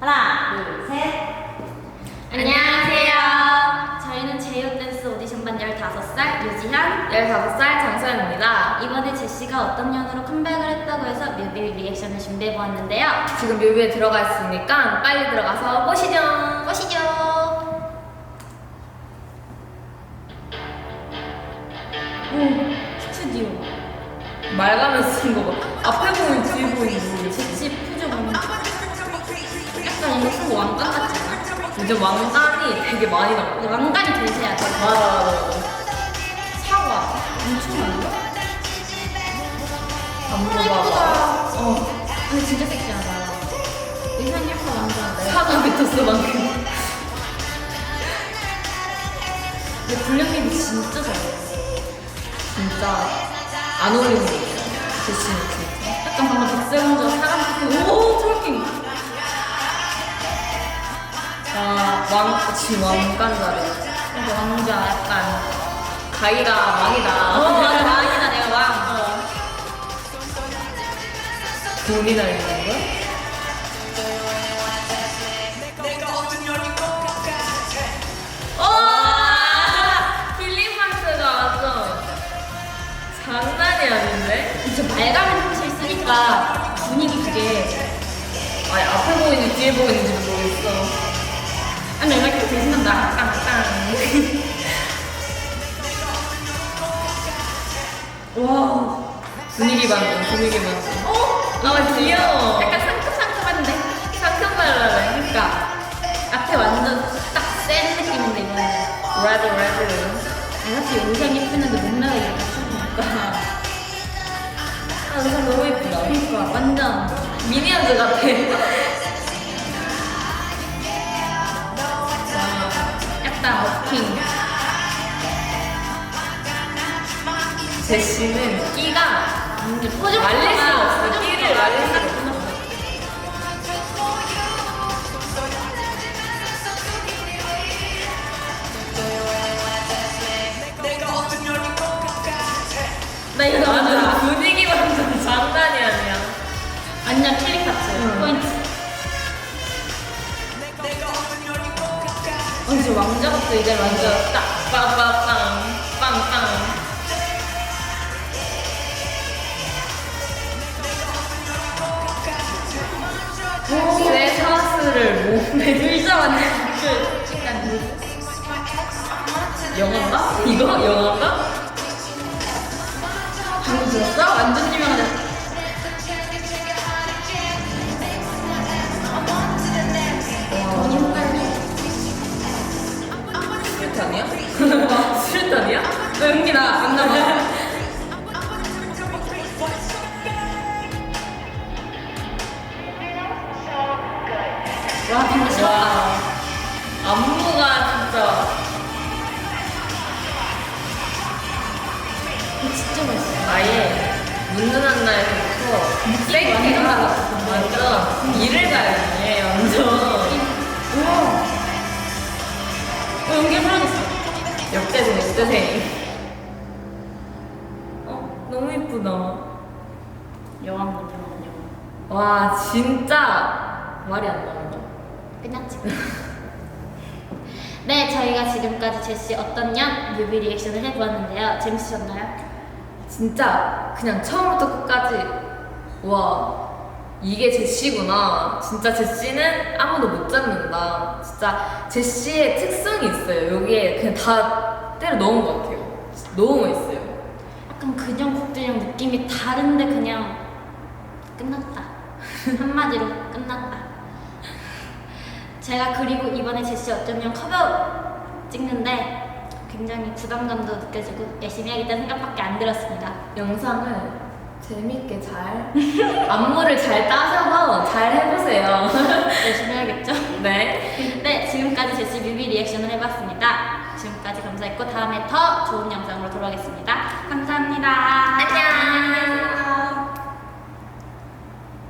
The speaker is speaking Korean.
하나, 둘, 셋. 안녕하세요. 저희는 제이오 댄스 오디션반 15살 유지현. 15살 장소연입니다. 이번에 제시가 어떤 연으로 컴백을 했다고 해서 뮤비 리액션을 준비해 보았는데요. 지금 뮤비에 들어가 있으니까 빨리 들어가서 보시죠. 보시죠. 오, 스튜디오. 말가면 쓴거 봐. 앞에 보이고. 요즘 왕관이 되게 많이 나와. 근데 왕관이 대세야 돼. 맞아, 맞아. 사과. 엄청 많아. 안무 봐봐. 어. 근데 진짜 섹시하다. 의상 예뻐 완전. 사과 비토스 만큼. 근데 블랙핑크 진짜 잘해. 진짜 안 어울리는 거 있어. 진짜. 약간 방금 백설공주가 사람 같고 오 아, 왕, 지금 왕관 잘해. 근데 왕자 약간. 가기가 왕이다. 어 왕이다 내가 왕. 돈이 날리는 거야? 와! 필리판스가 완전 장난이 아닌데? 진짜 말가면 사실 쓰니까 분위기 그게. 아니 앞에 보이는지 뒤에 보이는지도 모르겠어. 아니 내가 이렇게 대신한다. 땅땅. 와 분위기 반전 분위기 반전. 어? 아 귀여워. 약간 상큼상큼한데. 상큼 발랄해. 그러니까 앞에 완전 딱 센 느낌인데 이거는. 레드 레드. 사실 의상 예쁘는데 몸매가 이렇게 추우니까. 아 의상 너무 예쁘다. 그러니까 완전. 미니언즈 같아. 약간 어킹. 제시는 끼가 포즈 말릴 포즈가 없어. 끼를 말릴 딱 없어. 나 이거 완전 분위기 완전 장난이 아니야. 킬 어 이제 왕자 같아 이제 완전 딱. 빵빵빵 빵빵. 쇠사슬을 몸에 의자 완전 그 약간 그 영화인가? 이거 영화인가? 방금 들었어? 완전 유명하다. 연기나 안 나와. 와 와. 안무가 진짜. 진짜 멋있어. 아예 문전한 날부터 쌩기가 완전 일을 가야지 완전. 우와. 어 연기 사라졌어. 역대생 역대생 어 너무 이쁘다 여왕 같은 여왕. 와 진짜 말이 안 나온다 끝났지. 네, 저희가 지금까지 제시 어떤 년 뮤비 리액션을 해보았는데요. 재밌으셨나요? 진짜 그냥 처음부터 끝까지 와 이게 제시구나 진짜 제시는 아무도 못 잡는다 진짜 제시의 특성이 있어요 여기에 그냥 다 때려 넣은 것 같아요 너무 멋있어요 약간 그냥 곡들이랑 느낌이 다른데 그냥 끝났다. 한마디로 끝났다. 제가 그리고 이번에 제시 어쩌면 커버 찍는데 굉장히 부담감도 느껴지고 열심히 해야겠다는 생각밖에 안 들었습니다. 영상을 재밌게 잘 안무를 잘 따셔서 잘 해보세요 열심히 해야겠죠? 네 네, 지금까지 제시 뮤비 리액션을 해봤습니다. 지금까지 감사했고 다음에 더 좋은 영상으로 돌아오겠습니다. 감사합니다. 안녕. 계세요.